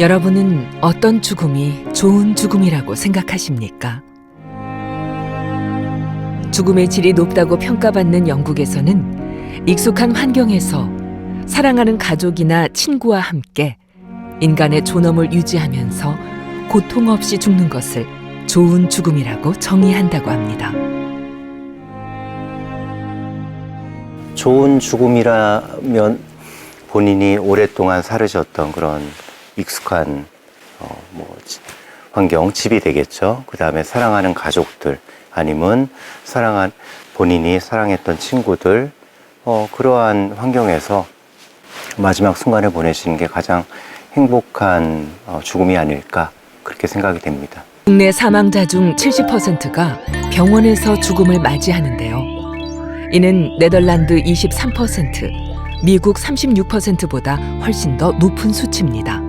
여러분은 어떤 죽음이 좋은 죽음이라고 생각하십니까? 죽음의 질이 높다고 평가받는 영국에서는 익숙한 환경에서 사랑하는 가족이나 친구와 함께 인간의 존엄을 유지하면서 고통 없이 죽는 것을 좋은 죽음이라고 정의한다고 합니다. 좋은 죽음이라면 본인이 오랫동안 사르셨던 그런 익숙한 어, 뭐 지- 환경, 집이 되겠죠. 그 다음에 사랑하는 가족들 아니면 사랑한 본인이 사랑했던 친구들 어, 그러한 환경에서 마지막 순간을 보내시는 게 가장 행복한 어, 죽음이 아닐까 그렇게 생각이 됩니다. 국내 사망자 중 70%가 병원에서 죽음을 맞이하는데요. 이는 네덜란드 23%, 미국 36%보다 훨씬 더 높은 수치입니다.